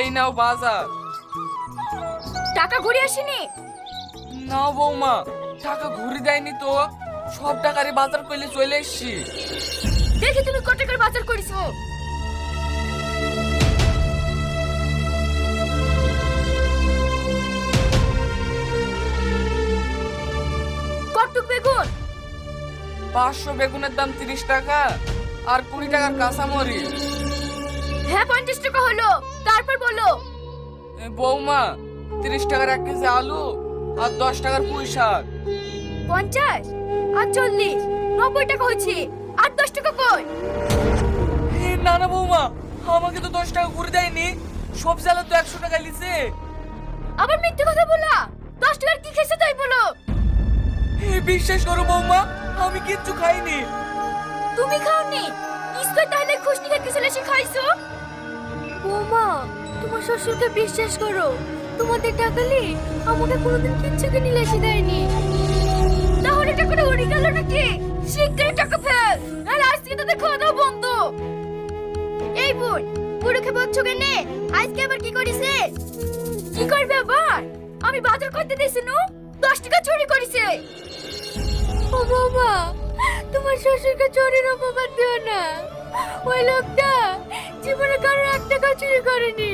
এই নাও বাজার। টাকা ঘুরে আসেনি? না বৌমা টাকা ঘুরে দেয়নি তো। সব টাকারই বাজার করলে চলে এসছি। দেখি তুমি কত টাকার বাজার করেছ? কটুক বেগুন? পাঁচশো বেগুনের দাম তিরিশ টাকা আর কুড়ি টাকার কাঁচামরিচ। হ্যাঁ পঞ্চাশ টাকা হলো। তারপর বলো। বৌমা তিরিশ টাকার এক কেজি আলু আর দশ টাকার পুঁই শাক। পঞ্চাশ? আর চল্লিশ? নব্বই টাকা হয়েছে। আর দশ টাকা কই? না না বৌমা আমাকে তো দশ টাকা ঘুরে দেয়নি। সবজি আলু তো একশো টাকা লিছে। আবার মিথ্যে কথা বলা? দশ টাকার কি খেয়েছো তাই বলো। বিশ্বাস করো বৌমা আমি কিচ্ছু খাইনি। তুমি খাওনি? নিশ্চয় তাহলে খুশনি খেতে চলে এসে খাইছো? বৌমা তোমার শ্বশুরকে বিশ্বাস করো। তোমাদের টাকালে আমাকে কোনোদিন কিচ্ছু কিনে লেসে দেয়নি। তাহলে টাকাটা উড়ে গেল নাকি? শিগগিরই টাকা ফেল নাহলে আজ থেকে তোদের খাওয়া দাওয়া বন্ধ। এই বোন পুরোকে বলছো কেনে? আজকে আবার কি করিছে? কি করবে আবার? আমি বাজার করতে দিয়েছি, নু? দশ টাকা চুরি করেছে। ও বাবা, তোমার শ্বশুরকে চুরির অপবাদ দিও না। ওই লোকটা জীবনে কারোর এক টাকা চুরি করেনি।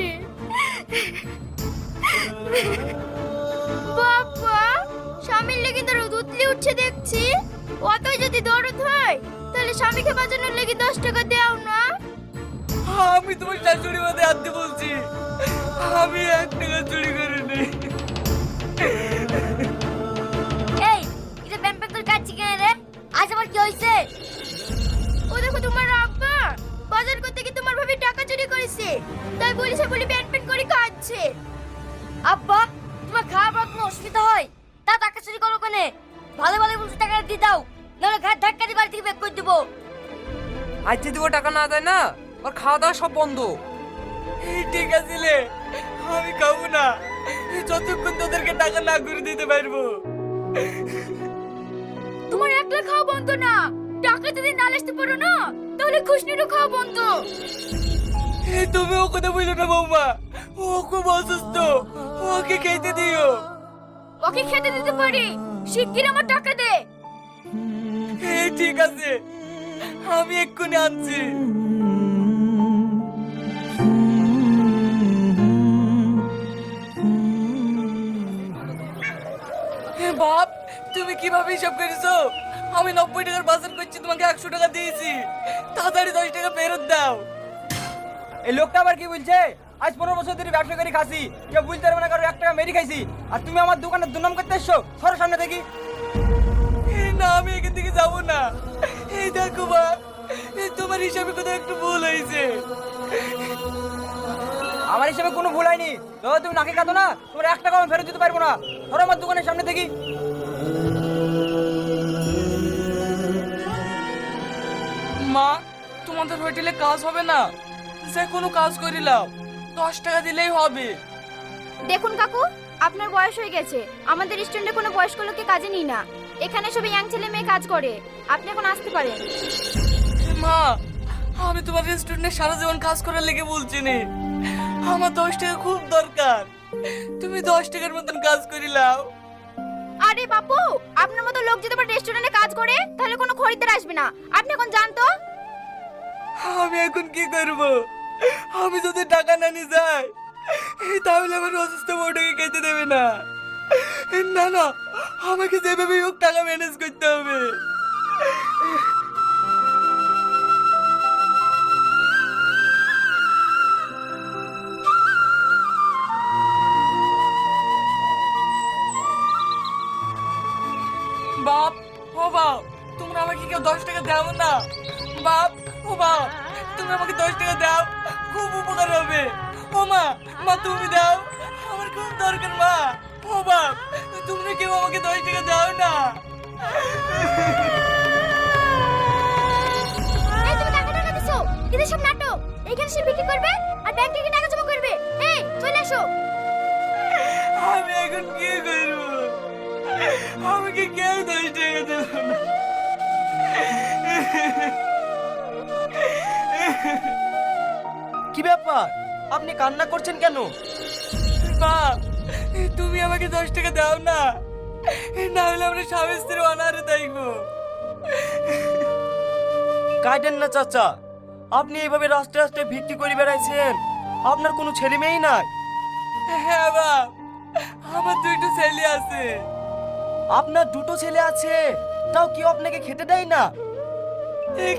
বাবা স্বামীর লেগে তোর দুতলি উঠছে দেখছি। অতই যদি দরদ হয় তাহলে স্বামীকে বাঁচানোর লেগে দশ টাকা দাও না। আমি তোমার শাশুড়ি মাথায় হাত বলছি? আমি এক টাকা চুরি করিনি। এই এটা প্যান প্যান করে কাটছি কেন রে। আজ আমার কি হয়েছে বাজার করতে গিয়ে তোমার ভাবে টাকা চুরি করেছে। তাই বলেছে বলে প্যান প্যান করে কাটছে আব্বা তোমার খাওয়া পর কোনো অসুবিধা হয়? তা টাকা চুরি করো কেন? ভালো ভালো বলছে টাকা দিয়ে দাও নাহলে ঘাট ধাক্কা দিয়ে বাড়ি থেকে বের করে দেবো। আজ যদি ও টাকা না দেয় না ওর খাওয়া দাওয়া সব বন্ধ। ঠিক আছে লে, আমি খাব না। যতক্ষণ তোদেরকে টাকা না করে দিতে পারব। তোমার একলা খাওয়া বন্ধ না। টাকা যদি না আসতে পারো না তাহলে খুশনিরও খাওয়া বন্ধ। তুমি ও কথা বলো না বৌমা? ও খুব অসুস্থ। ওকে খেতে দিও। ওকে খেতে দিতে পারি। শিগগির আমার টাকা দে। ঠিক আছে। আমি এক্ষুনি আনছি। বাপ তুমি কীভাবে হিসাব করেছ? আমি নব্বই টাকার বাজার করছি তোমাকে একশো টাকা দিয়েছি। তাড়াতাড়ি দশ টাকা ফেরত দাও। এই লোকটা আবার কি বলছে? আজ পনেরো বছর ধরে ব্যবসা করে খাসি কেউ বুঝতে পারবে না কারও এক টাকা মেরি খাইছি। আর তুমি আমার দোকানের দুর্নাম করতে এসছো? সরো সামনে দেখি। না আমি এখান থেকে যাব না। এই দেখো বা তোমার হিসাবে কোথাও একটু ভুল হয়েছে। আমার হিসেবে কোনো ভুল হয়নি। তো তুমি নাকে কাঁদো না তোমার এক টাকা আমি ফেরত দিতে পারব না। ধরো আমার দোকানের সামনে দেখি। মা তোমাদের হোটেলে কাজ হবে না। যে কোনো কাজ করিলাম দশ টাকা দিলেই হবে। দেখুন কাকু আপনার বয়স হয়ে গেছে। আমাদের রেস্টুরেন্টে কোনো বয়স্ক লোককে কাজে নিই না। এখানে সব ইয়াং ছেলে মেয়ে কাজ করে। আপনি এখন আসতে পারেন। মা আমি তোমার রেস্টুরেন্টে সারা জীবন কাজ করার লেগে বলছি নে। আমার দশ টাকা খুব দরকার। তুমি দশ টাকার মতন কাজ করিলাও আরে বাপু, আপনার মতো লোক যদি আমার রেস্টুরেন্টে কাজ করে, তাহলে কোনো খরিদ্দার আসবে না। আপনি এখন জানতো আমি এখন কি করব? আমি যদি টাকা না নিয়ে যাই, তাহলে আমার অসুস্থ বউটাকে খেতে দেবে না। না না, আমাকে যেভাবে হোক টাকা ম্যানেজ করতে হবে। আমাকে দশ টাকা দাও না। বাপ ও বাপ তুমি আমাকে দশ টাকা দাও খুব উপকার হবে। ও মা মা তুমি দাও। আমার খুব দরকার মা। ও বাপ তোমরা কেউ আমাকে দশ টাকা দাও না। তুমি এদের সব নাটক। সে বিক্রি করবে আর ব্যাংকে গিয়ে টাকা জমা করবে। এই চলে আসো আমি এখন কি করব? আমাকে কেউ ব্যাপার? আপনি কান্না করছেন কেন? বাপ তুমি আমাকে দশ টাকা দাও না। না হলে আমরা স্বামী স্ত্রী অনারে দেখব কাটেন না চাচা। আপনি এইভাবে রাস্তায় রাস্তায় ভিক্ষি করে বেড়াইছেন। আপনার কোনো ছেলে মেয়েই নাই। হ্যাঁ বাপ আমার দুইটা ছেলে আছে। আপনার দুটো ছেলে আছে। তাও কি আপনাকে খেতে দেয় না?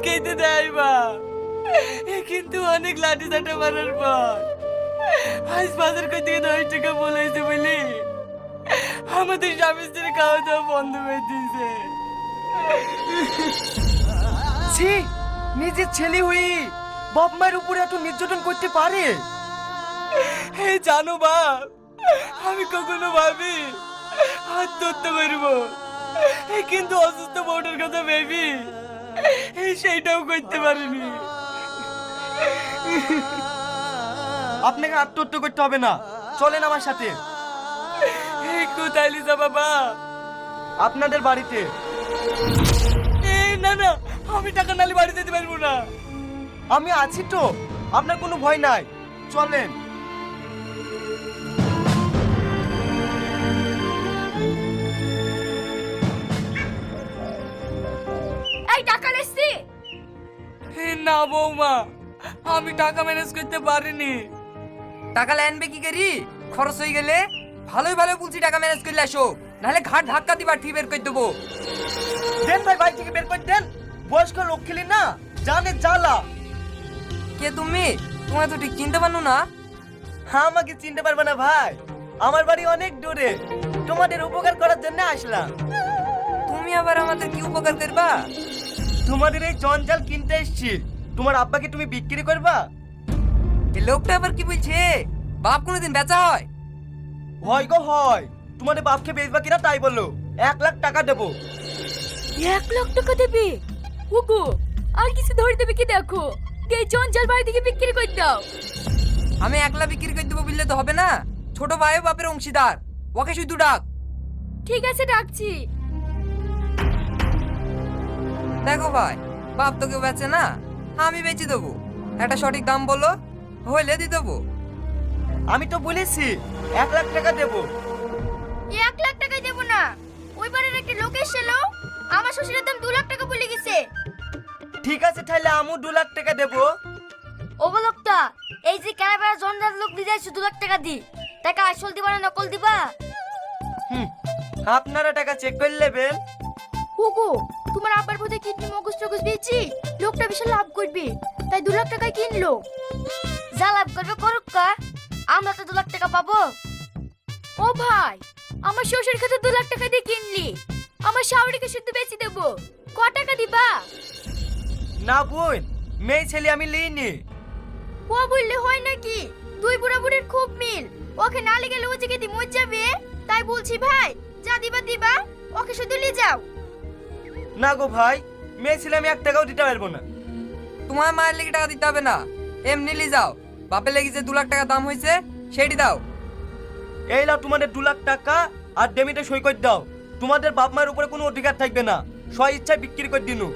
খেতে দেয় বাপ কিন্তু অনেক লাঠি চাটা মারার পর। আজ বাজার করতে গিয়ে দশ টাকা বলেছে বলি? আমাদের স্বামী স্ত্রী খাওয়া দাওয়া বন্ধ হয়ে দিয়েছে। ছি, নিজের ছেলে হই বাপ মায়ের উপরে এত নির্যাতন করতে পারে? হে জানো বাপ আমি কখনো ভাবি, আত্মহত্যা করব। কিন্তু অসুস্থ বউটার কথা ভেবি সেইটাও করতে পারিনি। আপনাকে আত্মহত্যা করতে হবে না। চলেন আমার সাথে। এই কোথায় লিজা বাবা? আপনাদের বাড়িতে। এই না না আমি টাকা নালে বাড়ি যেতে পারব না। আমি আছি তো আপনার কোনো ভয় নাই। চলেন। এই টাকা এ না বৌমা। আমি টাকা ম্যানেজ করতে পারিনি। টাকা আনবে কি করি? খরচ হয়ে গেলে ভালোই ভালো বলছি টাকা ম্যানেজ করলে আসো। নাহলে ঘাট ধাক্কা দিবার ঠিক বের করে দেবো। দেন ভাই বাড়ি থেকে বের করে দেন। বয়স্ক লোক খেলি না জানে জ্বালা। কে তুমি? তোমার তো ঠিক চিনতে পারল না। হ্যাঁ আমাকে চিনতে পারবে না ভাই। আমার বাড়ি অনেক দূরে। তোমাদের উপকার করার জন্য আসলাম। তুমি আবার আমাদের কি উপকার করবা? তোমাদের এই জঞ্জাল কিনতে এসেছি। তোমার আব্বাকে তুমি বিক্রি করবা? এই লোকটা আবার কি বলছে? বাপ কোনোদিন বেচা হয়? হয় গো হয়। তোমাদের বাপকে বেচবা কিনা তাই বলল। এক লাখ টাকা দেবো। এক লাখ টাকা দেবে? ওগো আর কিছু ধরে দেবে কি দেখো? এই জঞ্জাল বাড়ি থেকে বিক্রি করে দাও। আমি একলা বিক্রি করে দেবো বললে তো হবে না। ছোট ভাই বাপের অংশীদার। ওকে শুধু ডাক। ঠিক আছে ডাকছি। দেখো ভাই বাপ তো কেউ বেচে না? আমি বেচে দেবো। একটা সঠিক দাম বলো হইলে দিয়ে দেবো। আমি তো বলেছি এক লাখ টাকা দেবো। এক লাখ টাকা দেবো না। ওই বাড়ির একটা লোক এসেছিল আমার শ্বশুরের দাম দু লাখ টাকা বলে গেছে। ঠিক আছে তাহলে আমু দু লাখ টাকা দেবো। ও লোকটা এই যে ক্যারাবেরা জঞ্জাল লোক দিয়ে যাইছো দু লাখ টাকা দি। টাকা আসল দিবা না নকল দিবা? হুম আপনারা টাকা চেক করে নেবেন। ওগো তোমার আব্বার বোধে কিডনি মগজ টগজ দিয়েছি লোকটা বিশাল লাভ করবে। তাই দু লাখ টাকায় কিনলো। যা লাভ করবে করুক কা। আমরা তো দু লাখ টাকা পাবো। ও ভাই আমার শ্বশুর খেতে দু লাখ টাকা দিয়ে কিনলি। আমার শাওরিকে শুদ্ধ বেচে দেবো। ক টাকা দিবা? না বোন মেয়ে ছেলে আমি লিইনি। ও বললে হয় নাকি? দুই বুড়া বুড়ির খুব মিল। ওকে না লেগে জেগে দি মর যাবে তাই বলছি ভাই যা দিবা দিবা ওকে শুধু নিয়ে যাও। না গো ভাই মেয়ে ছেলে আমি এক টাকাও দিতে পারব না। তোমার মায়ের লেগে টাকা দিতে হবে না। এমনি লি যাও। বাপের লেগে যে দু লাখ টাকা দাম হয়েছে সেটি দাও। এই লাও তোমাদের দু লাখ টাকা আর ডেমিটে সই করে দাও। তোমাদের বাপ মায়ের উপরে কোনো অধিকার থাকবে না। স্ব ইচ্ছায় বিক্রি করে দিনু।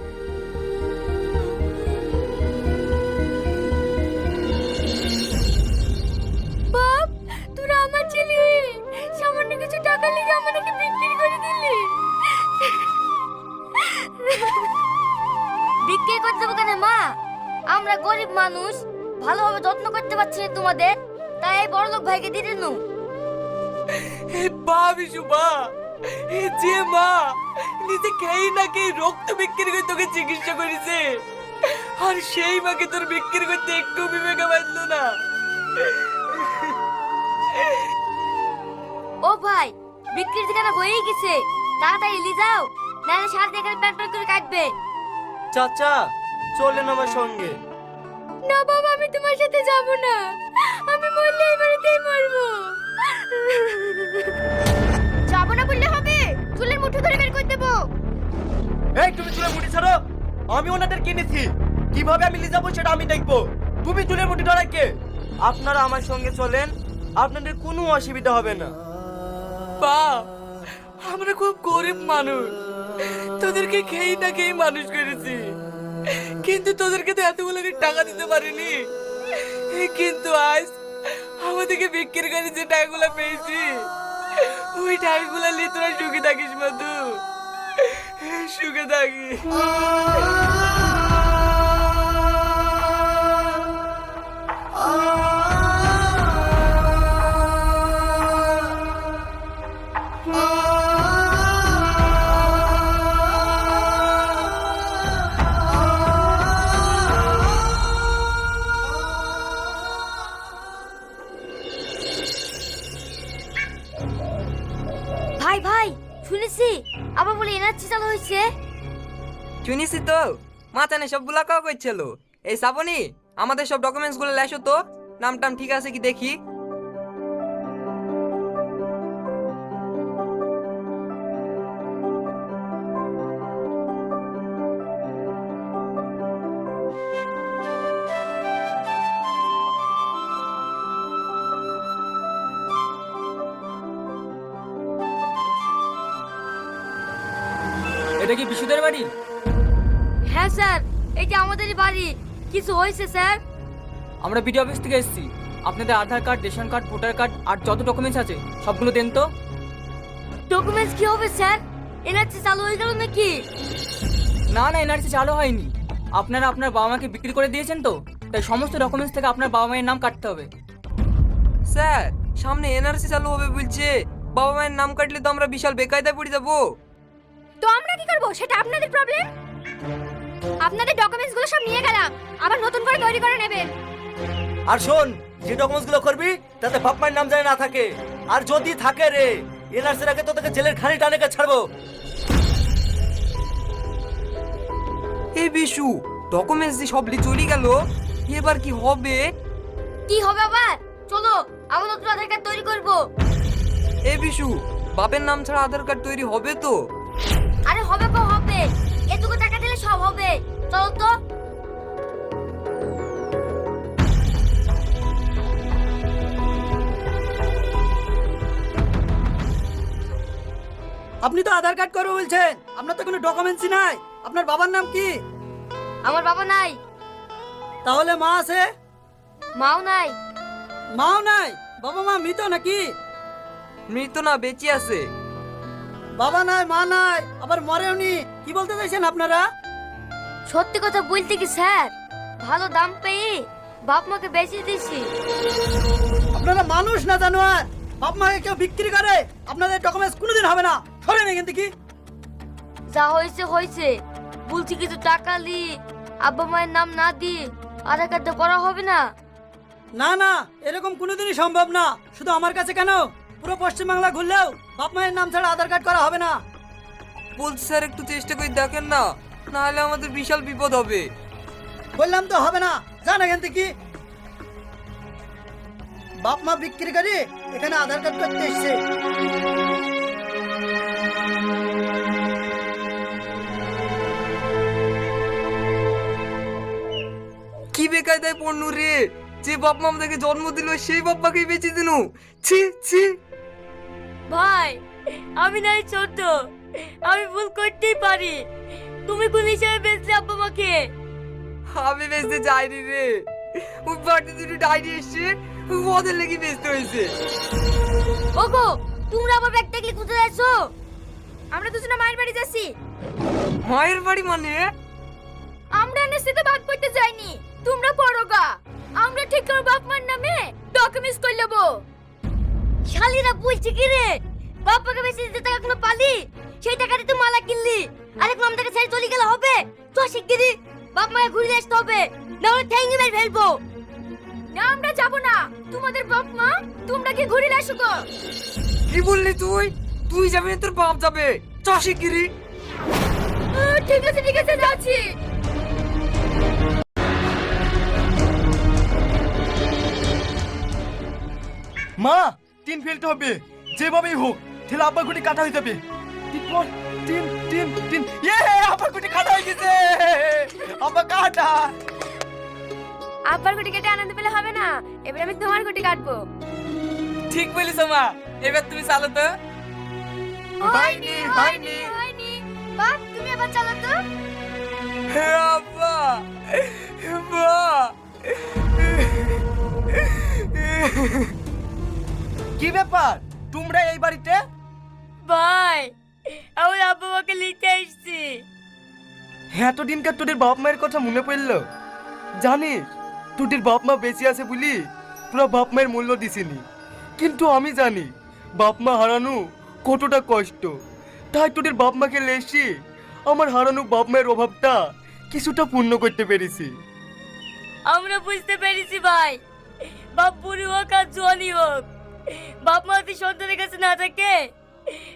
বাপ তোরা আমার ছেলে সামান্য কিছু টাকা আমাদেরকে বিক্রি করে দিলি। বিক্রি করতে দেবো কেন মা? আমরা গরিব মানুষ ভালোভাবে যত্ন করতে পারছি না তোমাদের তাই এই বড় লোক ভাইকে দিয়ে দিনু। বা বিশু বা এ যে মা নিজে খেয়ে না খেয়ে রক্ত বিক্রি করে তোকে চিকিৎসা করেছে। আর সেই মাকে তোর বিক্রি করতে একটু বিবেকে বাঁধলো না। ও ভাই বিক্রির ঠিকানা হয়েই গেছে। তাড়াতাড়ি নিয়ে যাও। নাহলে সার দেখার প্যান্ট প্যান্ট করে কাটবে। চাচা চলেন আমার সঙ্গে। না বাবা আমি তোমার সাথে যাব না। আমি মরলে এই বাড়িতেই মরবো। যাব না বললে হবে। চুলের মুঠো ধরে বের করে দেবো। এই তুমি চুলের মুঠি ছাড়ো। আমি ওনাদের কিনেছি। কীভাবে আমি নিয়ে যাব সেটা আমি দেখব। তুমি চুলের মুঠি ধরাই কে? আপনারা আমার সঙ্গে চলেন। আপনাদের কোনো অসুবিধা হবে না। বাপ আমরা খুব গরিব মানুষ। তোদেরকে খেয়ে না খেয়ে মানুষ করেছি। কিন্তু তোদেরকে তো এতগুলো টাকা দিতে পারিনি। কিন্তু আজ ওদিকে বিক্রি করে যে টাকাগুলো পেয়েছি, ওই টাকাগুলো নিয়ে তোরা সুখে থাকিস, মধু। সুখে থাকিস। ভাই শুনিসি তো। মাচানে সবগুলা কাও করছিল এই শ্রাবণী আমাদের সব ডকুমেন্টসগুলো লেসো তো। নাম টাম ঠিক আছে কি দেখি? এটা কি বিশুদের বাড়ি? স্যার এটা আমাদেরই বাড়ি। কিছু হয়েছে স্যার? আমরা বিডিও অফিস থেকে এসেছি। আপনাদের Aadhaar card ration card voter card আর যত ডকুমেন্টস আছে সবগুলো দেন তো। ডকুমেন্টস কি হবে স্যার? এনার্জি চালু হয়ে গেল নাকি? না না এনআরসি চালু হয়নি। আপনারা আপনার বাবা মাকে বিক্রি করে দিয়েছেন তো তাই সমস্ত ডকুমেন্টস থেকে আপনার বাবা মায়ের নাম কাটতে হবে। স্যার সামনে এনআরসি চালু হবে বলছে। বাবা মায়ের নাম কাটলে তো আমরা বিশাল বেকায়দায় পড়ে যাব। তো আমরা কি করব? সেটা আপনাদের প্রবলেম আপনাদের ডকুমেন্টসগুলো সব নিয়ে গেলাম। আবার নতুন করে তৈরি করে নেবেন আর শোন যে ডকুমেন্টসগুলো করবি তাতে বাপ মায়ের নাম জানি না থাকে। আর যদি থাকে রে এনআরসির আগে তো তোকে জেলের খানি টানে ছাড়বো। এ বিশু ডকুমেন্টস দিয়ে সব লি চলে গেল এবার কি হবে? কি হবে আবার? চলো আবার নতুন আধার কার্ড তৈরি করব। এ বিশু বাপের নাম ছাড়া আধার কার্ড তৈরি হবে তো? আরে হবে কো সব হবে। চলো তো। আপনি তো আধার কার্ড করবে বলছেন। আপনার তো কোনো ডকুমেন্টসই নাই। আপনার বাবার নাম কি? আমার বাবা নাই। তাহলে মা আছে? মাও নাই। মাও নাই? বাবা মা মৃত নাকি? মৃত না বেঁচে আছে। বাবা নাই মা নাই আবার মরেওনি কি বলতে চাইছেন আপনারা? সত্যি কথা বলতে কি স্যার? ভালো দাম পেয়ে বাপ মাকে বেচে দিয়েছি। আপনারা মানুষ না জানোয়ার। বাপ মাকে কেউ বিক্রি করে আপনাদের ডকুমেন্টস কোনোদিন হবে না। সরেন এখান থেকে যা হয়েছে হয়েছে। বলছি কিছু টাকা লি আব্বা মায়ের নাম না দি আধার কার্ডটা করা হবে না। না না এরকম কোনোদিনই সম্ভব না। শুধু আমার কাছে কেন? পুরো পশ্চিমবাংলা ঘুরলেও বাপ মায়ের নাম ছাড়া আধার কার্ড করা হবে না। বলছি স্যার একটু চেষ্টা করে দেখেন না। নাহলে আমাদের বিশাল বিপদ হবে। বললাম তো হবে না। জান এখান থেকে। বাপ মা বিক্রি করে এখানে আধার কার্ড করতে এসছে। কি বেকায়দায় পড়নু রে? যে বাপ মা আমাদেরকে জন্ম দিল সেই বাপ্পাকে বেঁচে দিনু ছি ছি। ভাই আমি নাই ছোট আমি ভুল করতেই পারি। তুমি কোন হিসেবে বেচলে আব্বা মাকে? আমি বেচতে যাইনি রে। ওই বাড়িতে দুটো ডায়েরি এসছে ওদের লেগে বেচতে হয়েছে ওগো তোমরা আবার ব্যাগ দেখলে কোথায় যাচ্ছো আমরা দুজনে মায়ের বাড়ি যাচ্ছি। মায়ের বাড়ি মানে? আমরা এনএসসিতে ভাগ করতে যাইনি। তোমরা পড়োগা আমরা ঠিক করে বাপ মার নামে ডকুমেন্টস করে নেব। শালিরা বলছে কি রে? বাপাকে বেশি দিতে টাকা কোনো পালি? সেই টাকা তো মালা কিনলি। আর এখন আমাদেরকে ছেড়ে চলে গেলে হবে? তো শিগগিরি বাপ মাকে ঘুরে আসতে হবে। না হলে ঠ্যাঙ্গি মেরে ফেলব। না আমরা যাব না। তোমাদের বাপ মা তোমরা কি ঘুরে আসো গো? কি বললি তুই? তুই যাবি না তোর বাপ যাবে। গিরি ঠিক আছে ঠিক আছে যাচ্ছি। মা টিন ফেলতে হবে। যেভাবেই হোক ঠেলে আব্বার গুটি কাটা হয়ে যাবে। Tin tin tin tin. ইয়ে আব্বার গুটি কাটা হয়ে গেছে। আব্বা কাটা। আব্বার গুটি কেটে আনন্দ পেলে হবে না। এবার আমি তোমার গুটি কাটবো। ঠিক বলিস মা এবার তুমি চালো তো। হয়নি হয়নি হয়নি বাপ তুমি আবার চালো তো। হে আব্বা মা কি ব্যাপার? তোমরা এই বাড়িতে? ভাই আমার আব্বা আমাকে লিখতে এসছি এতদিনকার তোদের বাপ মায়ের কথা মনে পড়ল? জানিস তোদের বাপ মা বেঁচে আছে বলি তোরা বাপ মায়ের মূল্য দিসিনি। কিন্তু আমি জানি বাপ মা হারানো কতটা কষ্ট। তাই তোদের বাপ মাকে লেসি আমার হারানো বাপ মায়ের অভাবটা কিছুটা পূর্ণ করতে পেরেছি। আমরা বুঝতে পেরেছি ভাই বাপ বুড়ি হোক আর জোয়ানি হোক। বাপ মা সন্তানের কাছে না থাকে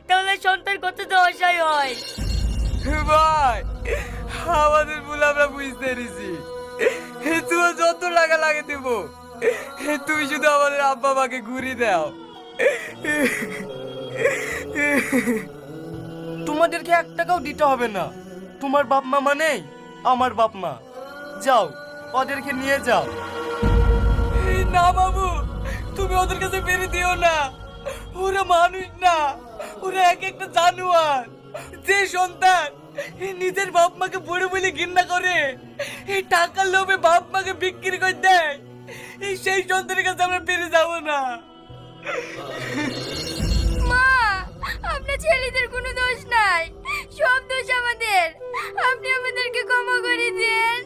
তাহলে সন্তান কত তো অসহায় হয়। ভাই আমাদের ভুল আমরা বুঝতে পেরেছি। তুই যত টাকা লাগে দেব। তুমি শুধু আমাদের আব্বা মাকে ঘুরিয়ে দাও। তোমাদেরকে এক টাকাও দিতে হবে না। তোমার বাপ মা মানেই আমার বাপ মা। যাও ওদেরকে নিয়ে যাও। এই না বাবু তুমি ওদের কাছে বেরে দিও না। ওরা মানুষ না। ওরা এক একটা জানোয়ার। যে সন্তান নিজের বাপ মাকে বড় বলে ঘৃণা করে এই টাকার লোভে বাপ মাকে বিক্রি করে দেয় এই সেই সন্তানের কাছে আমরা পেরে যাব না। মা আপনার ছেলেদের কোনো দোষ নাই। সব দোষ আমাদের। আপনি আমাদেরকে ক্ষমা করে দেন।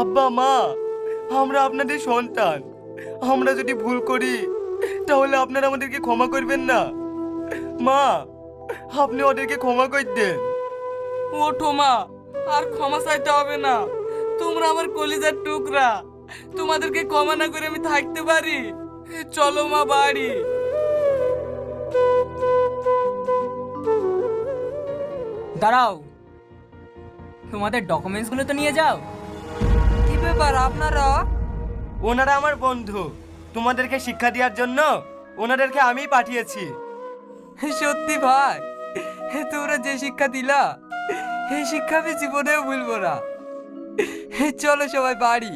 আব্বা মা আমরা আপনাদের সন্তান। আমরা যদি ভুল করি তাহলে আপনারা আমাদেরকে ক্ষমা করবেন না। মা আপনি ওদেরকে ক্ষমা করে দেন ওঠো মা আর ক্ষমা চাইতে হবে না। তোমরা আমার কলিজার টুকরা তোমাদেরকে ক্ষমা না করে আমি থাকতে পারি। চলো মা বাড়ি। দাঁড়াও। তোমাদের ডকুমেন্টসগুলো তো নিয়ে যাও। কি ব্যাপার আপনারা? ওনারা আমার বন্ধু। তোমাদেরকে শিক্ষা দেওয়ার জন্য ওনাদেরকে আমি পাঠিয়েছি। সত্যি ভাই তোমরা যে শিক্ষা দিলা এই শিক্ষা আমি জীবনেও ভুলবো না। চলো সবাই বাড়ি।